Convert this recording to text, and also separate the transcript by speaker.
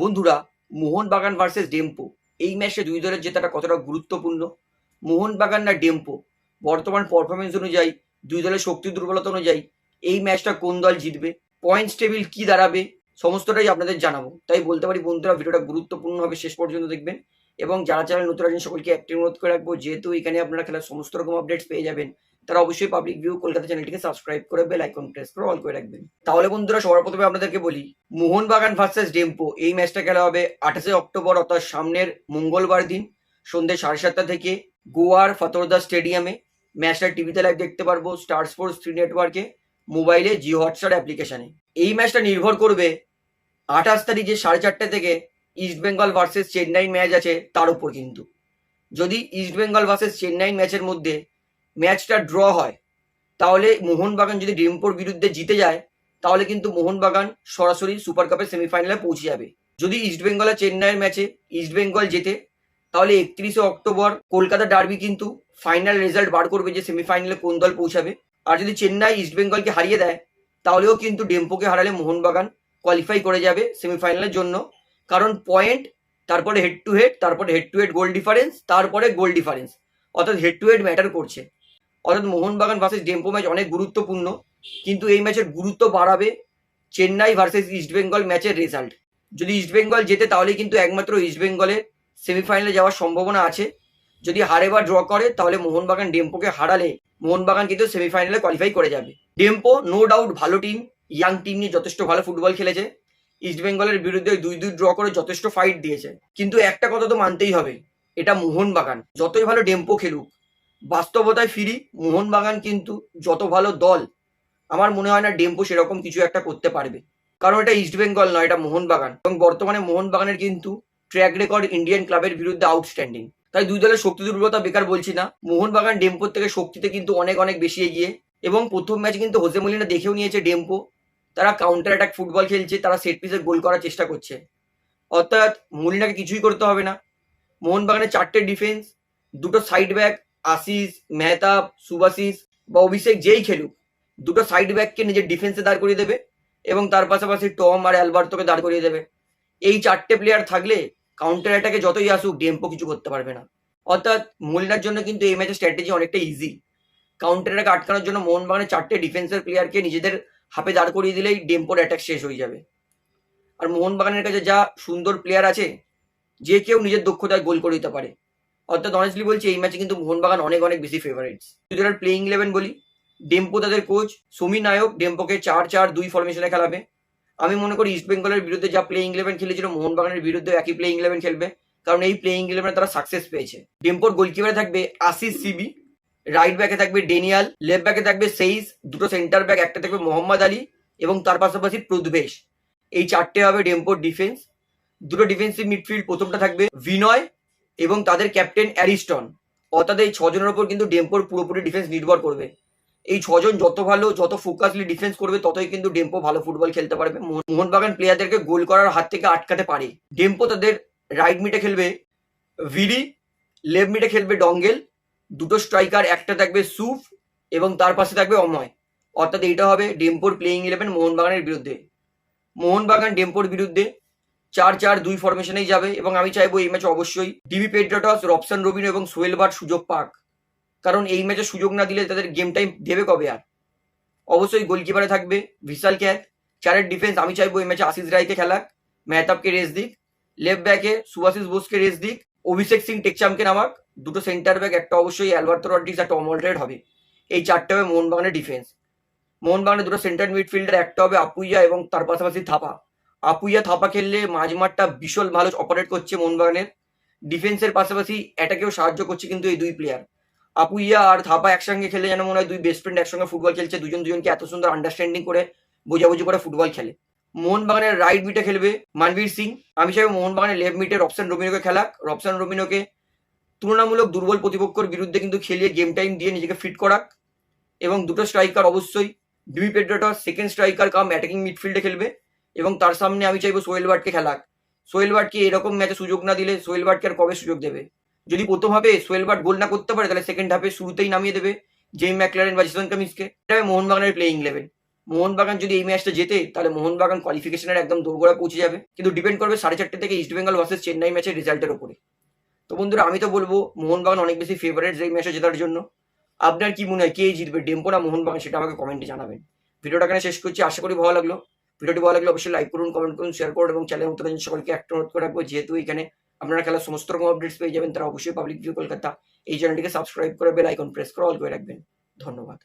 Speaker 1: বন্ধুরা, মোহনবাগান ভার্সেস ডেম্পো এই ম্যাচে দুই দলের জেতাটা কতটা গুরুত্বপূর্ণ? মোহনবাগান না ডেম্পো বর্তমান পারফরমেন্স অনুযায়ী, দুই দলের শক্তি দুর্বলতা অনুযায়ী, এই ম্যাচটা কোন দল জিতবে? পয়েন্টস টেবিল কি দাঁড়াবে? সমস্তটাই আপনাদের জানাব। তাই বলতে পারি বন্ধুরা, ভিডিওটা গুরুত্বপূর্ণ হবে শেষ পর্যন্ত দেখবেন এবং যারা চ্যানেল নতুন আছেন, সকলকে একটি অনুরোধ করে রাখব, যেহেতু এখানে আপনারা খেলার সমস্ত রকম আপডেটস পেয়ে যাবেন তারা অবশ্যই পাবলিক ভিউ কলকাতা চ্যানেলটিকে সাবস্ক্রাইব করে বেল আইকন প্রেস করে অল করে রাখবেন। তাহলে বন্ধুরা, সবার প্রথমে আপনাদেরকে বলি, মোহনবাগান ভার্সেস ডেম্পো এই ম্যাচটা খেলা হবে আঠাশে অক্টোবর, অর্থাৎ সামনের মঙ্গলবার দিন সন্ধ্যে সাড়ে সাতটা থেকে গোয়ার ফতোরদা স্টেডিয়ামে ম্যাচটা টিভিতে লাইভ দেখতে পারব স্টার স্পোর্টস থ্রি নেটওয়ার্কে মোবাইলে জিও হটস্টার অ্যাপ্লিকেশনে এই ম্যাচটা নির্ভর করবে আঠাশ তারিখে সাড়ে চারটে থেকে ইস্ট বেঙ্গল ভার্সেস চেন্নাই ম্যাচ আছে, তার উপর কিন্তু। যদি ইস্ট বেঙ্গল ভার্সেস চেন্নাই ম্যাচের মধ্যে ম্যাচটা ড্র হয়। তাহলে মোহনবাগান যদি ডেম্পোর বিরুদ্ধে জিতে যায়, তাহলে কিন্তু মোহনবাগান সরাসরি সুপার কাপের সেমিফাইনালে পৌঁছে যাবে। যদি ইস্ট বেঙ্গল আর চেন্নাইয়ের ম্যাচে ইস্ট বেঙ্গল জেতে, তাহলে একত্রিশে অক্টোবর কলকাতা ডার্বি কিন্তু ফাইনাল রেজাল্ট বার করবে যে সেমিফাইনালে কোন দল পৌঁছাবে। আর যদি চেন্নাই ইস্ট বেঙ্গলকে হারিয়ে দেয়, তাহলেও কিন্তু ডেম্পোকে হারালে মোহনবাগান কোয়ালিফাই করে যাবে সেমিফাইনালের জন্য। কারণ পয়েন্ট তারপরে হেড টু হেড তারপরে head to head goal difference তারপরে গোল ডিফারেন্স অর্থাৎ হেড টু হেড ম্যাটার করছে। অর্থাৎ মোহনবাগান ভার্সেস ডেম্পো ম্যাচ অনেক গুরুত্বপূর্ণ, কিন্তু এই ম্যাচের গুরুত্ব বাড়াবে চেন্নাই ভার্সেস ইস্ট বেঙ্গল ম্যাচের রেজাল্ট যদি ইস্ট বেঙ্গল জেতে, তাহলে কিন্তু একমাত্র ইস্ট বেঙ্গলের সেমিফাইনালে যাওয়ার সম্ভাবনা আছে। যদি হারে বা ড্র করে, তাহলে মোহনবাগান ডেম্পোকে হারালে মোহনবাগান কিন্তু সেমিফাইনালে কোয়ালিফাই করে যাবে। ডেম্পো নো ডাউট ভালো টিম ইয়াং টিম নিয়ে যথেষ্ট ভালো ফুটবল খেলেছে। ইস্ট বেঙ্গলের বিরুদ্ধে দুই দুই ড্র করে যথেষ্ট ফাইট দিয়েছে। কিন্তু একটা কথা তো মানতেই হবে, এটা মোহনবাগান। যতই ভালো ডেম্পো খেলুক বাস্তবতায় ফিরি, মোহনবাগান কিন্তু যত ভালো দল, আমার মনে হয় না ডেম্পো সেরকম কিছু একটা করতে পারবে। কারণ এটা ইস্ট বেঙ্গল নয়, এটা মোহনবাগান। এবং বর্তমানে মোহনবাগানের কিন্তু ট্র্যাক রেকর্ড ইন্ডিয়ান ক্লাবের বিরুদ্ধে আউটস্ট্যান্ডিং তাই দুই দলের শক্তি দুর্বলতা বেকার বলছি না। মোহনবাগান ডেম্পোর থেকে শক্তিতে কিন্তু অনেক অনেক বেশি এগিয়ে। এবং প্রথম ম্যাচ কিন্তু হোসে মলিনা দেখেও নিয়েছে ডেম্পো। তারা কাউন্টার অ্যাটাক ফুটবল খেলছে, তারা সেট পিসে গোল করার চেষ্টা করছে। অর্থাৎ মলিনাকে কিছুই করতে হবে না। মোহনবাগানের চারটে ডিফেন্স দুটো সাইড ব্যাক আশিস, মেহতাব সুভাশিস বা অভিষেক যেই খেলুক, দুটো সাইড ব্যাককে নিজের ডিফেন্সে দাঁড় করিয়ে দেবে এবং তার পাশাপাশি টম আর অ্যালবার্তোকে দাঁড় করিয়ে দেবে। এই চারটে প্লেয়ার থাকলে কাউন্টার অ্যাটাকে যতই আসুক ডেম্পো কিছু করতে পারবে না। অর্থাৎ মলিনার জন্য কিন্তু এই ম্যাচের স্ট্র্যাটেজি অনেকটা ইজি কাউন্টার অ্যাটাক আটকানোর জন্য মোহনবাগানের চারটে ডিফেন্সের প্লেয়ারকে নিজেদের হাফে দাঁড় করিয়ে দিলেই ডেম্পোর অ্যাটাক শেষ হয়ে যাবে। আর মোহনবাগানের কাছে যা সুন্দর প্লেয়ার আছে, যে কেউ নিজের দক্ষতায় গোল করে দিতে পারে। অর্থাৎ অনেস্টলি বলছি, এই ম্যাচে কিন্তু মোহনবাগান অনেক অনেক বেশি ফেভারিটস যদি ওরা প্লেইং ইলেভেন বলি, ডেম্পো তাদের কোচ সুমি নায়ক, ডেম্পোকে চার চার, দুই ফরমেশনে খেলাবে। আমি মনে করি ইস্ট বেঙ্গলের বিরুদ্ধে যা প্লেইং ইলেভেন খেলেছিল, মোহনবাগানের বিরুদ্ধে একই প্লেইং ইলেভেন খেলবে। কারণ এই প্লেইং ইলেভেনে তারা সাকসেস পেয়েছে। ডেম্পোর গোলকিপারে থাকবে আশিস সিবি রাইট ব্যাকে থাকবে ডেনিয়াল লেফট ব্যাকে থাকবে সেইস, দুটো সেন্টার ব্যাক একটা থাকবে মোহাম্মদ আলী এবং তার পাশাপাশি প্রদবেশ। এই চারটে হবে ডেম্পোর ডিফেন্স দুটো ডিফেন্সিভ মিডফিল্ড প্রথমটা থাকবে বিনয় এবং তাদের ক্যাপ্টেন অ্যারিস্টন, অর্থাৎ এই ছজনের ওপর কিন্তু ডেম্পোর পুরোপুরি ডিফেন্স নির্ভর করবে। এই ছজন যত ভালো, যত ফোকাসলি ডিফেন্স করবে, ততই কিন্তু ডেম্পো ভালো ফুটবল খেলতে পারবে। মোহনবাগান প্লেয়ারদেরকে গোল করার হাত থেকে আটকাতে পারে। ডেম্পো তাদের রাইট মিটে খেলবে ভিডি লেফট মিটে খেলবে ডঙ্গেল, দুটো স্ট্রাইকার একটা থাকবে সুফ এবং তার পাশে থাকবে অময়। অর্থাৎ এইটা হবে ডেম্পোর প্লেইং ইলেভেন মোহনবাগানের বিরুদ্ধে। মোহনবাগান ডেম্পোর বিরুদ্ধে চার চার দুই ফরমেশনেই যাবে এবং আমি চাইব এই ম্যাচে অবশ্যই ডিবি পেড্রাটস রবসান রবিনো এবং সোহেল বাট সুযোগ পাক। কারণ এই ম্যাচে সুযোগ না দিলে তাদের গেম টাইম দেবে কবে আর? অবশ্যই গোলকিপারে থাকবে ভিশাল ক্যাথ চারের ডিফেন্স আমি চাইব এই ম্যাচে আশিস রায়কে খেলাক মেহতাবকে রেস দিক লেফট ব্যাকে সুভাশিস বোসকে রেস দিক অভিষেক সিং টেকচামকে নামাক, দুটো সেন্টার ব্যাক একটা অবশ্যই অ্যালবার্তো রড্রিক্স একটা অমলটেড হবে। এই চারটে হবে মোহনবাগানের ডিফেন্স মোহনবাগানের দুটো সেন্টার মিডফিল্ডার একটা হবে আপুইয়া এবং তার পাশাপাশি থাপা আপুইয়া থাপা খেললে মাঝমাঠটা বিশাল ভালো অপারেট করছে মোহনবাগানের ডিফেন্সের পাশাপাশি অ্যাটাকেও সাহায্য করছে কিন্তু এই দুই প্লেয়ার আপুইয়া আর থাপা একসঙ্গে খেলে যেন মনে হয় দুই বেস্ট ফ্রেন্ড একসঙ্গে ফুটবল খেলছে, দুজন দুজনকে এত সুন্দর আন্ডারস্ট্যান্ডিং করে বোঝাবুঝি করে ফুটবল খেলে। মোহনবাগানের রাইট মিটে খেলবে মানবীর সিং। আমি চাইব মোহনবাগানের লেফট মিটে রপসান রবিনোকে খেলাক। রবসান রবিনোকে তুলনামূলক দুর্বল প্রতিপক্ষর বিরুদ্ধে কিন্তু খেলিয়ে গেম টাইম দিয়ে নিজেকে ফিট করাক। এবং দুটো স্ট্রাইকার অবশ্যই ডিবি পেড্রাটস সেকেন্ড স্ট্রাইকার কাম অ্যাটাকিং মিডফিল্ডে খেলবে। এবং তার সামনে আমি চাইব সোহেল বাটকে খেলাক। সোহেল বাটকে এরকম ম্যাচে সুযোগ না দিলে সোহেল বাটকে আর কবে সুযোগ দেবে? যদি প্রথম হাফে সোহেল বাট গোল না করতে পারে, তাহলে সেকেন্ড হাফে শুরুতেই নামিয়ে দেবে জেম ম্যাকলারেন বা জিসন কামিজকে। এটা হবে মোহনবাগানের প্লেইং ইলেভেন মোহনবাগান যদি এই ম্যাচটা জেতে, তাহলে মোহনবাগান কোয়ালিফিকেশনের একদম দোরগোড়া পৌঁছে যাবে। কিন্তু ডিপেন্ড করবে সাড়ে চারটে থেকে ইস্ট বেঙ্গল ভার্সেস চেন্নাই ম্যাচের রেজাল্টের উপরে। তো বন্ধুরা, আমি তো বলব, মোহনবাগান অনেক বেশি ফেভারিট এই ম্যাচে জেতার জন্য। আপনার কি মনে হয়, কে জিতবে ডেম্পো না মোহনবাগান, সেটা আমাকে কমেন্টে জানাবেন। ভিডিওটা এখানে শেষ করছি, আশা করি ভালো লাগল। ভিডিওটি ভালো লাগলে অবশ্যই লাইক করুন কমেন্ট করুন শেয়ার করুন এবং চ্যানেল মতো সকলকে একটা অনুরোধ করে রাখব, যেহেতু এখানে আপনারা খেলার সমস্ত রকম আপডেটস পেয়ে যাবেন, তারা অবশ্যই পাবলিক ভিউ কলকাতা এই চ্যানেলটিকে সাবস্ক্রাইব করে বেল আইকন প্রেস করে অল করে রাখবেন। ধন্যবাদ।